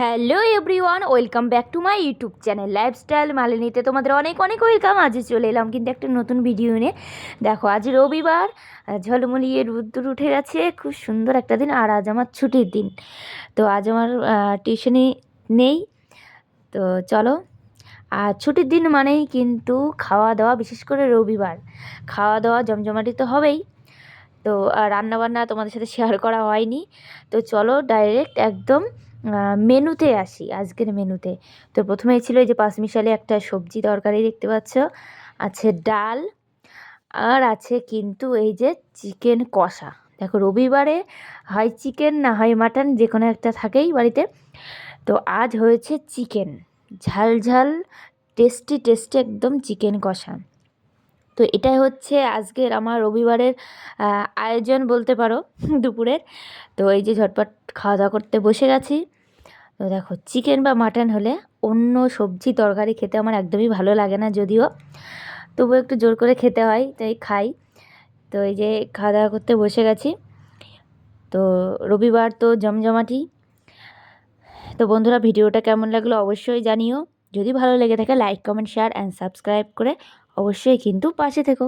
Hello everyone, welcome back to my YouTube channel lifestyle মালিনীতে। তোমাদের অনেক অনেক ওয়েলকাম আজ চলে এলাম কিন্তু একটা নতুন ভিডিও নিয়ে। দেখো, আজ রবিবার ঝলমলিয়ে রোদ্দুর উঠে গেছে, খুব সুন্দর একটা দিন, আর আজ আমার ছুটির দিন। তো আজ আমার টিউশনি নেই। তো চলো আর ছুটির দিন মানেই কিন্তু খাওয়া দাওয়া বিশেষ করে রবিবার। খাওয়া দাওয়া জমজমাটি তো হবেই। তো রান্নাবান্না তোমাদের সাথে শেয়ার করা হয়নি। তো চলো ডাইরেক্ট একদম মেনুতে আসি, আজকের মেনুতে। তো প্রথমেই ছিল এই যে পাঁচমিশালি একটা সবজি তরকারি দেখতে পাচ্ছ। আছে ডাল আর আছে কিন্তু এই যে চিকেন কষা। দেখো রবিবারে হয় চিকেন না হয় মাটন, যে কোনো একটা থাকেই বাড়িতে। তো আজ হয়েছে চিকেন। ঝাল ঝাল, টেস্টি টেস্টি একদম চিকেন কষা। তো এটাই হচ্ছে আজকের আমার রবিবারের আয়োজন বলতে পারো, দুপুরের। তো এই যে ঝটপট খাওয়া দাওয়া করতে বসে গেছি। তো দেখো, চিকেন বা মাটন হলে অন্য সবজি তরকারি খেতে আমার একদমই ভালো লাগে না যদিও। তবু একটু জোর করে খেতে হয়, তাই খাই। তো এই যে খাওয়া দাওয়া করতে বসে গেছি। তো রবিবার তো জমজমাটি। তো বন্ধুরা, ভিডিওটা কেমন লাগল অবশ্যই জানিও। যদি ভালো লেগে থাকে like comment share and subscribe করে অবশ্যই কিন্তু পাশে থেকো।